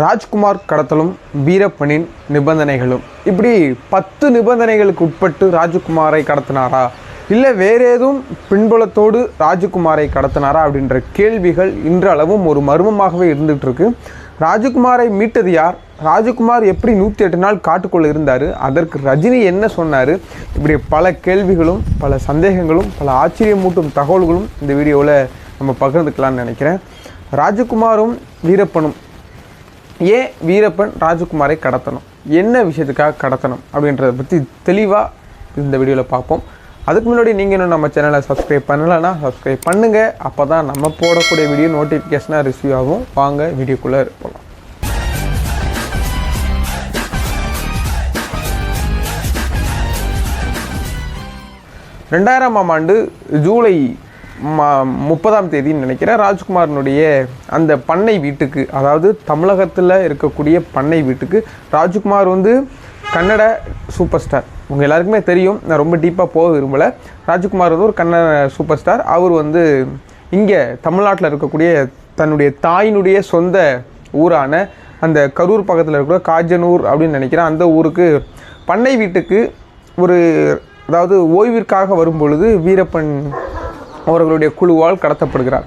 ராஜ்குமார் கடத்தலும் வீரப்பனின் நிபந்தனைகளும். இப்படி பத்து நிபந்தனைகளுக்கு உட்பட்டு ராஜ்குமாரை கடத்தினாரா? இல்லை வேறு ஏதும் பின்புலத்தோடு ராஜ்குமாரை கடத்தினாரா அப்படின்ற கேள்விகள் இன்றளவும் ஒரு மர்மமாகவே இருந்துகிட்டு இருக்கு ராஜகுமாரை மீட்டது யார்? ராஜகுமார் எப்படி நூற்றி எட்டு நாள் காட்டுக்குள்ளே இருந்தார்? அதற்கு ரஜினி என்ன சொன்னார்? இப்படி பல கேள்விகளும் பல சந்தேகங்களும் பல ஆச்சரியமூட்டும் தகவல்களும் இந்த வீடியோவில் நம்ம பகிர்ந்துக்கலாம்னு நினைக்கிறேன். ராஜகுமாரும் வீரப்பனும் ஏன் வீரப்பன் ராஜகுமாரை கடத்தணும்? என்ன விஷயத்துக்காக கடத்தணும்? அப்படின்றத பற்றி தெளிவாக இந்த வீடியோவில் பார்ப்போம். அதுக்கு முன்னாடி நீங்கள் இன்னும் நம்ம சேனலை சப்ஸ்கிரைப் பண்ணலைன்னா சப்ஸ்கிரைப் பண்ணுங்கள் அப்போ தான் நம்ம போடக்கூடிய வீடியோ நோட்டிஃபிகேஷனாக ரிசீவ் ஆகும். வாங்க வீடியோக்குள்ளே போகலாம் ரெண்டாயிரமாம் ஆண்டு ஜூலை முப்பதாம் தேதின்னு நினைக்கிறேன். ராஜ்குமாரனுடைய அந்த பண்ணை வீட்டுக்கு அதாவது தமிழகத்தில் இருக்கக்கூடிய பண்ணை வீட்டுக்கு ராஜ்குமார் வந்து கன்னட சூப்பர் ஸ்டார் உங்கள் எல்லாருக்குமே தெரியும். நான் ரொம்ப டீப்பாக போக விரும்பலை. ராஜ்குமார் வந்து ஒரு கன்னட சூப்பர் ஸ்டார் அவர் வந்து இங்கே தமிழ்நாட்டில் இருக்கக்கூடிய தன்னுடைய தாயினுடைய சொந்த ஊரான அந்த கரூர் பக்கத்தில் இருக்கிற காஜனூர் அப்படின்னு நினைக்கிறேன். அந்த ஊருக்கு பண்ணை வீட்டுக்கு ஒரு அதாவது ஓய்விற்காக வரும் பொழுது வீரப்பன் அவர்களுடைய குழுவால் கடத்தப்படுகிறார்.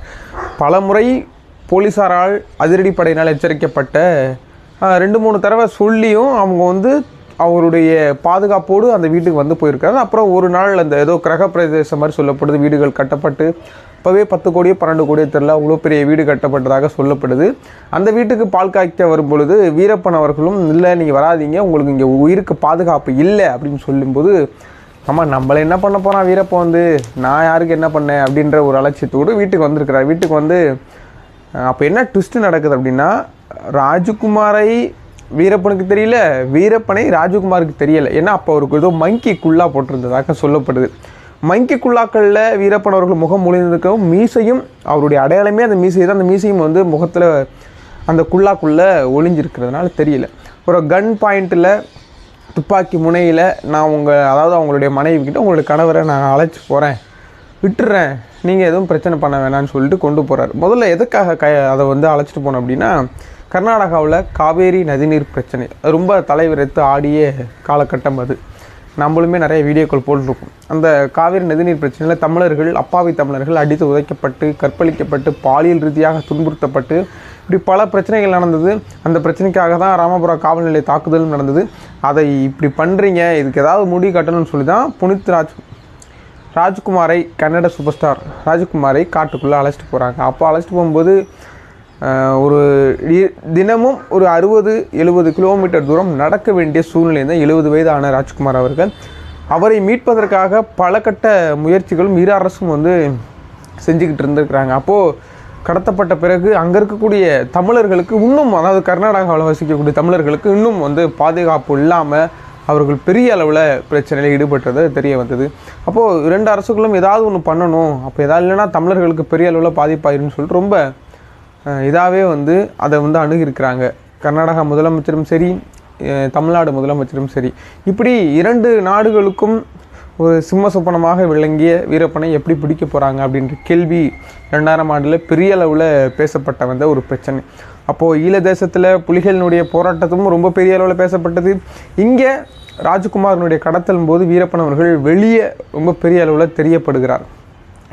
பல முறை போலீஸாரால் அதிரடிப்படையினால் எச்சரிக்கப்பட்ட ரெண்டு மூணு தடவை சொல்லியும் அவங்க வந்து அவருடைய பாதுகாப்போடு அந்த வீட்டுக்கு வந்து போயிருக்காரு அப்புறம் ஒரு நாள் அந்த ஏதோ கிரக பிரதேசம் மாதிரி சொல்லப்படுது வீடுகள் கட்டப்பட்டு இப்போவே பத்து கோடியோ பன்னெண்டு கோடியோ தெரில அவ்வளோ பெரிய வீடு கட்டப்பட்டதாக சொல்லப்படுது. அந்த வீட்டுக்கு பால் காய்க்க வரும்பொழுது வீரப்பன் அவர்களும் இல்லை நீங்கள் வராதீங்க உங்களுக்கு இங்கே உயிருக்கு பாதுகாப்பு இல்லை அப்படின்னு சொல்லும்போது ஆமாம் நம்மளை என்ன பண்ண போகிறான் வீரப்பன் வந்து? நான் யாருக்கு என்ன பண்ணேன் அப்படின்ற ஒரு அலட்சியத்தோடு வீட்டுக்கு வந்திருக்கிறார். வீட்டுக்கு வந்து அப்போ என்ன ட்விஸ்ட்டு நடக்குது அப்படின்னா ராஜகுமாரை வீரப்பனுக்கு தெரியல வீரப்பனை ராஜகுமாருக்கு தெரியல. ஏன்னா அப்போ அவருக்கு ஏதோ மங்கி குள்ளா போட்டிருந்ததாக சொல்லப்படுது. மங்கி குல்லாக்களில் வீரப்பன் அவர்கள் முகம் முழிந்திருக்கவும் மீசையும் அவருடைய அடையாளமே அந்த மீசை தான் அந்த மீசையும் வந்து முகத்தில் அந்த குல்லாக்குள்ளே ஒளிஞ்சிருக்கிறதுனால தெரியல. ஒரு கன் பாயிண்ட்டில் துப்பாக்கி முனையில் நான் உங்கள் அதாவது அவங்களுடைய மனைவி கிட்ட உங்களுடைய கணவரை நான் அழைச்சி போகிறேன் விட்டுறேன். நீங்கள் எதுவும் பிரச்சனை பண்ண வேணாம்னு சொல்லிட்டு கொண்டு போகிறார் முதல்ல எதுக்காக க அதை வந்து அழைச்சிட்டு போனோம் அப்படின்னா கர்நாடகாவில் காவேரி நதிநீர் பிரச்சனை. ரொம்ப தலைவிரைத்து ஆடிய காலகட்டம் அது. நம்மளுமே நிறைய வீடியோக்கள் போட்டிருக்கோம். அந்த காவிரி நதிநீர் பிரச்சனையில் தமிழர்கள் அப்பாவி தமிழர்கள் அடித்து உதைக்கப்பட்டு கற்பழிக்கப்பட்டு பாலியல் ரீதியாக துன்புறுத்தப்பட்டு இப்படி பல பிரச்சனைகள் நடந்தது. அந்த பிரச்சனைக்காக தான் ராமபுரம் காவல் நிலைய தாக்குதலும் நடந்தது. அதை இப்படி பண்ணுறீங்க இதுக்கு ஏதாவது முடி கட்டணும்னு சொல்லி தான் புனித் ராஜ் ராஜ்குமாரை கன்னட சூப்பர் ஸ்டார் ராஜ்குமாரை காட்டுக்குள்ளே அழைச்சிட்டு போகிறாங்க அப்போ அழைச்சிட்டு போகும்போது ஒரு தினமும் ஒரு அறுபது எழுபது கிலோமீட்டர் தூரம் நடக்க வேண்டிய சூழ்நிலை தான் எழுபது வயதான ராஜ்குமார் அவர்கள். அவரை மீட்பதற்காக பல கட்ட முயற்சிகளும் இரு அரசும் வந்து செஞ்சுக்கிட்டு இருந்திருக்கிறாங்க. அப்போது கடத்தப்பட்ட பிறகு அங்கே இருக்கக்கூடிய தமிழர்களுக்கு இன்னும் அதாவது கர்நாடகாவில் வசிக்கக்கூடிய தமிழர்களுக்கு இன்னும் வந்து பாதுகாப்பு இல்லாமல் அவர்கள் பெரிய அளவில் பிரச்சனையில் ஈடுபட்டது தெரிய வந்தது. அப்போது இரண்டு அரசுகளும் ஏதாவது ஒன்று பண்ணணும். அப்போ எதாவது இல்லைன்னா தமிழர்களுக்கு பெரிய அளவில் பாதிப்பாயிருன்னு சொல்லிட்டு ரொம்ப இதாகவே வந்து அதை வந்து அணுகியிருக்கிறாங்க. கர்நாடகா முதலமைச்சரும் சரி தமிழ்நாடு முதலமைச்சரும் சரி. இப்படி இரண்டு நாடுகளுக்கும் ஒரு சிம்ம சொப்பனமாக விளங்கிய வீரப்பனை எப்படி பிடிக்க போகிறாங்க அப்படின்ற கேள்வி ரெண்டாயிரம் ஆண்டில் பெரிய அளவில் பேசப்பட்ட வந்த ஒரு பிரச்சனை. அப்போது ஈழ தேசத்தில் புலிகளினுடைய போராட்டத்தும் ரொம்ப பெரிய அளவில் பேசப்பட்டது. இங்கே ராஜ்குமாரனுடைய கடத்தலும் போது வீரப்பன் அவர்கள் வெளியே ரொம்ப பெரிய அளவில் தெரியப்படுகிறார்.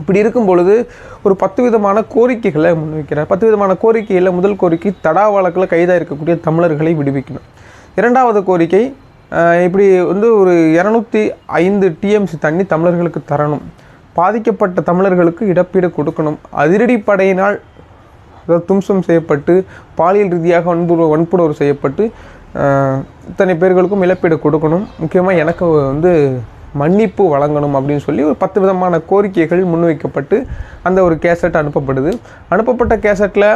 இப்படி இருக்கும் பொழுது ஒரு பத்து விதமான கோரிக்கைகளை முன்வைக்கிறார். பத்து விதமான கோரிக்கையில் முதல் கோரிக்கை தடா வழக்கில் கைதாக இருக்கக்கூடிய தமிழர்களை விடுவிக்கணும். இரண்டாவது கோரிக்கை இப்படி வந்து ஒரு இரநூத்தி ஐந்து டிஎம்சி தண்ணி தமிழர்களுக்கு தரணும். பாதிக்கப்பட்ட தமிழர்களுக்கு இழப்பீடு கொடுக்கணும். அதிரடிப்படையினால் அதாவது தும்சம் செய்யப்பட்டு பாலியல் ரீதியாக வன்புற வன்புணர்வு செய்யப்பட்டு இத்தனை பேர்களுக்கும் இழப்பீடு கொடுக்கணும். முக்கியமாக எனக்கு வந்து மன்னிப்பு வழங்கணும் அப்படின்னு சொல்லி ஒரு பத்து விதமான கோரிக்கைகள் முன்வைக்கப்பட்டு அந்த ஒரு கேசட் அனுப்பப்படுது. அனுப்பப்பட்ட கேசட்டில்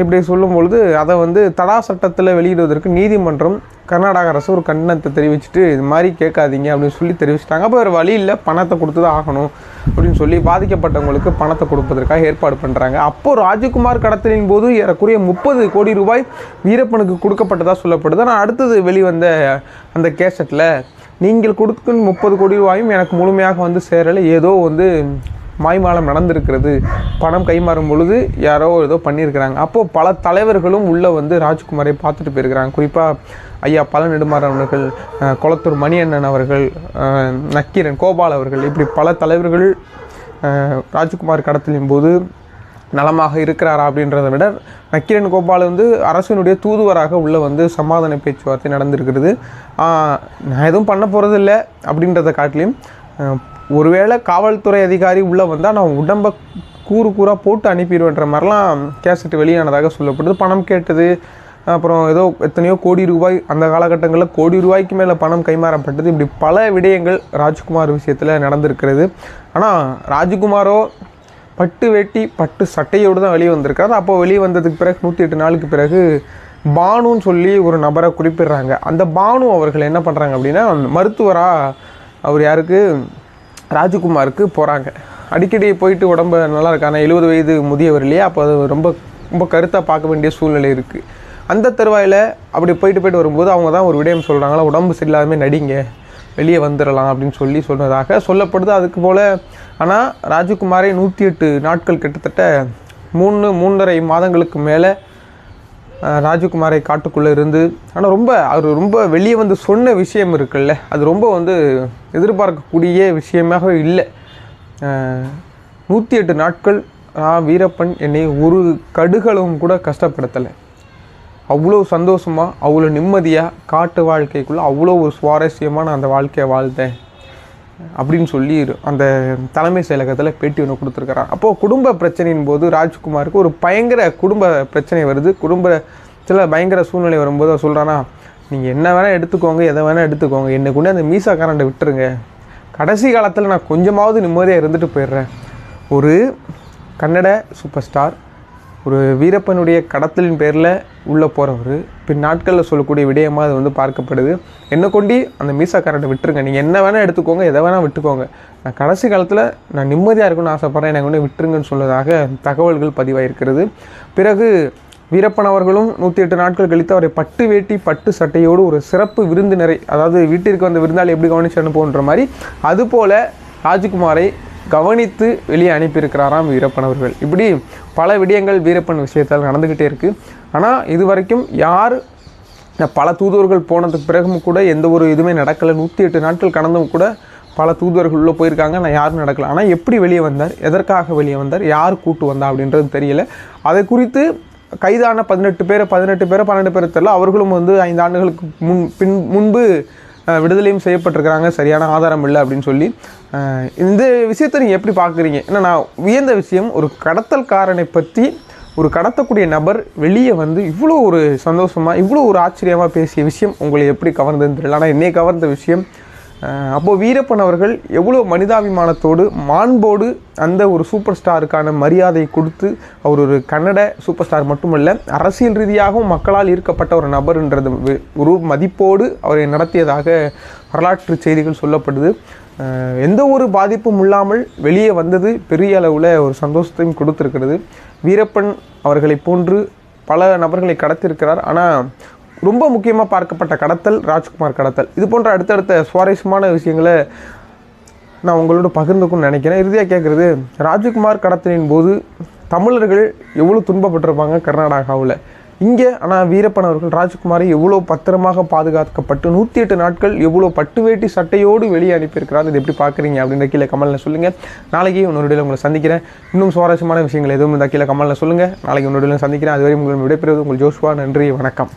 இப்படி சொல்லும் பொழுது அதை வந்து தடா சட்டத்தில் வெளியிடுவதற்கு நீதிமன்றம் கர்நாடக அரசு ஒரு கண்டனத்தை தெரிவிச்சுட்டு இது மாதிரி கேட்காதீங்க அப்படின்னு சொல்லி தெரிவிச்சிட்டாங்க. அப்போ வேறு வழி இல்லை பணத்தை கொடுத்து தான் ஆகணும் அப்படின்னு சொல்லி பாதிக்கப்பட்டவங்களுக்கு பணத்தை கொடுப்பதற்காக ஏற்பாடு பண்ணுறாங்க அப்போது ராஜகுமார் கடத்தலின் போது ஏறக்குறைய முப்பது கோடி ரூபாய் வீரப்பனுக்கு கொடுக்கப்பட்டதாக சொல்லப்படுது. ஆனால் அடுத்தது வெளிவந்த அந்த கேசட்டில் நீங்கள் கொடுக்கும் முப்பது கோடி ரூபாயும் எனக்கு முழுமையாக வந்து சேரலை. ஏதோ வந்து மாய்மாலம் நடந்திருக்கிறது. பணம் கைமாறும் பொழுது யாரோ ஏதோ பண்ணியிருக்கிறாங்க. அப்போது பல தலைவர்களும் உள்ளே வந்து ராஜ்குமாரை பார்த்துட்டு போயிருக்கிறாங்க. குறிப்பாக ஐயா பல நெடுமாறன் அவர்கள் குளத்தூர் மணியண்ணன் அவர்கள் நக்கீரன் கோபால் அவர்கள் இப்படி பல தலைவர்கள் ராஜ்குமார் கடத்தலின் போது நலமாக இருக்கிறாரா அப்படின்றத விட நக்கிரன் கோபால் வந்து அரசினுடைய தூதுவராக உள்ள வந்து சமாதான பேச்சுவார்த்தை நடந்திருக்கிறது. நான் எதுவும் பண்ண போகிறதில்ல அப்படின்றத காட்டிலையும் ஒருவேளை காவல்துறை அதிகாரி உள்ளே வந்தால் நான் உடம்பை கூறு கூறாக போட்டு அனுப்பிடுவேன்ற மாதிரிலாம் கேசட் வெளியானதாக சொல்லப்படுது. பணம் கேட்டது அப்புறம் ஏதோ எத்தனையோ கோடி ரூபாய் அந்த காலகட்டங்களில் கோடி ரூபாய்க்கு மேலே பணம் கைமாறப்பட்டது. இப்படி பல விடயங்கள் ராஜ்குமார் விஷயத்தில் நடந்திருக்கிறது. ஆனால் ராஜ்குமாரோ பட்டு வேட்டி பட்டு சட்டையோடு தான் வெளியே வந்திருக்காரு. அப்போ வெளியே வந்ததுக்கு பிறகு நூற்றி எட்டு நாளுக்கு பிறகு பானுன்னு சொல்லி ஒரு நபரை குறிப்பிடுறாங்க. அந்த பானு அவர்கள் என்ன பண்ணுறாங்க அப்படின்னா மருத்துவராக அவர் யாருக்கு? ராஜகுமாருக்கு போகிறாங்க அடிக்கடி போயிட்டு உடம்பு நல்லா இருக்கான எழுபது வயது முதியவர் இல்லையா? அப்போ அது ரொம்ப ரொம்ப கருத்தாக பார்க்க வேண்டிய சூழ்நிலை இருக்குது அந்த தருவாயில் அப்படி போயிட்டு போயிட்டு வரும்போது அவங்க தான் ஒரு விடயம் சொல்கிறாங்களா உடம்பு சரியில்லாதமே நடிங்க. வெளியே வந்துடலாம் அப்படின்னு சொல்லி சொன்னதாக சொல்லப்படுது. அதுக்கு போல் ஆனால் ராஜகுமாரை நூற்றி எட்டு நாட்கள் கிட்டத்தட்ட மூணு மூன்றரை மாதங்களுக்கு மேலே ராஜகுமாரை காட்டுக்குள்ளே இருந்து ஆனால் ரொம்ப அவர் ரொம்ப வெளியே வந்து சொன்ன விஷயம் இருக்குல்ல அது ரொம்ப வந்து எதிர்பார்க்கக்கூடிய விஷயமாக இல்லை. நூற்றி எட்டு நாட்கள் ஆ வீரப்பன் என்னை ஒரு கடுகளவும் கூட கஷ்டப்படுத்தலை. அவ்வளோ சந்தோஷமாக அவ்வளோ நிம்மதியாக காட்டு வாழ்க்கைக்குள்ளே அவ்வளோ ஒரு சுவாரஸ்யமான அந்த வாழ்க்கையை வாழ்ந்தேன் அப்படின்னு சொல்லி அந்த தலைமை செயலகத்தில் பேட்டி ஒன்று கொடுத்துருக்குறான் அப்போது குடும்ப பிரச்சனையின் போது ராஜ்குமாருக்கு ஒரு பயங்கர குடும்ப பிரச்சனை வருது. குடும்பத்தில் பயங்கர சூழ்நிலை வரும்போது அவர் சொல்கிறானா நீங்கள் என்ன வேணால் எடுத்துக்கோங்க எதை வேணால் எடுத்துக்கோங்க. என்னை கொண்டு அந்த மீசாக்காரன்ட்ட விட்டுருங்க. கடைசி காலத்தில் நான் கொஞ்சமாவது நிம்மதியாக இருந்துட்டு போயிடுறேன். ஒரு கன்னட சூப்பர் ஸ்டார் ஒரு வீரப்பனுடைய கடத்தலின் பேரில் உள்ளே போகிறவர் பின் நாட்களில் சொல்லக்கூடிய விடயமாக அது வந்து பார்க்கப்படுது. என்ன கொண்டி அந்த மீசாக்காரர்கிட்ட விட்டுருங்க. நீங்கள் என்ன வேணால் எடுத்துக்கோங்க எதை வேணால் விட்டுக்கோங்க. நான் கடைசி காலத்தில் நான் நிம்மதியாக இருக்கணும்னு ஆசைப்பட்றேன். எனக்கு கொண்டு விட்டுருங்கன்னு சொன்னதாக தகவல்கள் பதிவாயிருக்கிறது. பிறகு வீரப்பன் அவர்களும் நூற்றி எட்டு நாட்கள் கழித்து அவரை பட்டு வேட்டி பட்டு சட்டையோடு ஒரு சிறப்பு விருந்தினரை அதாவது வீட்டிற்கு வந்த விருந்தாளி எப்படி கவனிச்சு அனுப்புன்ற மாதிரி அதுபோல் ராஜ்குமாரை கவனித்து வெளியே அனுப்பியிருக்கிறாராம் வீரப்பன் அவர்கள். இப்படி பல விடயங்கள் வீரப்பன் விஷயத்தால் நடந்துக்கிட்டே இருக்குது ஆனால் இது வரைக்கும் யார் பல தூதுவர்கள் போனதுக்கு பிறகும் கூட எந்த ஒரு இதுவுமே நடக்கலை. நூற்றி எட்டு நாட்கள் கடந்தும் கூட பல தூதுவர்கள் உள்ளே போயிருக்காங்க. நான் யாரும் நடக்கலை. ஆனால் எப்படி வெளியே வந்தார்? எதற்காக வெளியே வந்தார்? யார் கூட்டு வந்தா அப்படின்றது தெரியல. அதை குறித்து கைதான பதினெட்டு பேர் பதினெட்டு பேர் பன்னெண்டு பேர் தெரியல. அவர்களும் வந்து ஐந்து ஆண்டுகளுக்கு முன் பின் முன்பு விடுதலையும் செய்யப்பட்டிருக்கிறாங்க சரியான ஆதாரம் இல்லை அப்படின்னு சொல்லி. இந்த விஷயத்தை நீங்கள் எப்படி பார்க்குறீங்க? ஏன்னா நான் வியந்த விஷயம் ஒரு கடத்தல்காரனை பற்றி ஒரு கடத்தக்கூடிய நபர் வெளியே வந்து இவ்வளோ ஒரு சந்தோஷமாக இவ்வளோ ஒரு ஆச்சரியமாக பேசிய விஷயம் உங்களை எப்படி கவர்ந்ததுன்னு தெரியல. ஆனால் என்னை கவர்ந்த விஷயம் அப்போது வீரப்பன் அவர்கள் எவ்வளோ மனிதாபிமானத்தோடு மாண்போடு அந்த ஒரு சூப்பர் ஸ்டாருக்கான மரியாதை கொடுத்து அவர் ஒரு கன்னட சூப்பர் ஸ்டார் மட்டுமல்ல அரசியல் ரீதியாகவும் மக்களால் ஈர்க்கப்பட்ட ஒரு நபர்ன்றது ஒரு மதிப்போடு அவரை நடத்தியதாக வரலாற்று செய்திகள் சொல்லப்படுது. எந்த ஒரு பாதிப்பும் இல்லாமல் வெளியே வந்தது பெரிய அளவில் ஒரு சந்தோஷத்தையும் கொடுத்துருக்கிறது. வீரப்பன் அவர்களை போன்று பல நபர்களை கடத்திருக்கிறார் ஆனால் ரொம்ப முக்கியமாக பார்க்கப்பட்ட கடத்தல் ராஜ்குமார் கடத்தல். இது போன்ற அடுத்தடுத்த சுவாரஸ்யமான விஷயங்களை நான் உங்களோட பகிர்ந்துக்கும்னு நினைக்கிறேன். இறுதியாக கேட்குறது ராஜ்குமார் கடத்தலின் போது தமிழர்கள் எவ்வளோ துன்பப்பட்டிருப்பாங்க கர்நாடகாவில்? இங்கே ஆனால் வீரப்பன் அவர்கள் ராஜ்குமாரை எவ்வளோ பத்திரமாக பாதுகாக்கப்பட்டு நூற்றி எட்டு நாட்கள் எவ்வளோ பட்டு வேட்டி சட்டையோடு வெளியே அனுப்பியிருக்கிறார். இது எப்படி பார்க்குறீங்க அப்படின்ற கீழே கமலில் சொல்லுங்கள் நாளைக்கு இன்னொரு உங்களை சந்திக்கிறேன். இன்னும் சுவாரஸ்யமான விஷயங்கள் எதுவும் இருந்தால் கீழே கமலில் சொல்லுங்கள் நாளைக்கு இன்னொரு சந்திக்கிறேன். அதுவரை உங்களை விடைபெறுவது உங்கள் ஜோஷ்வா. நன்றி வணக்கம்.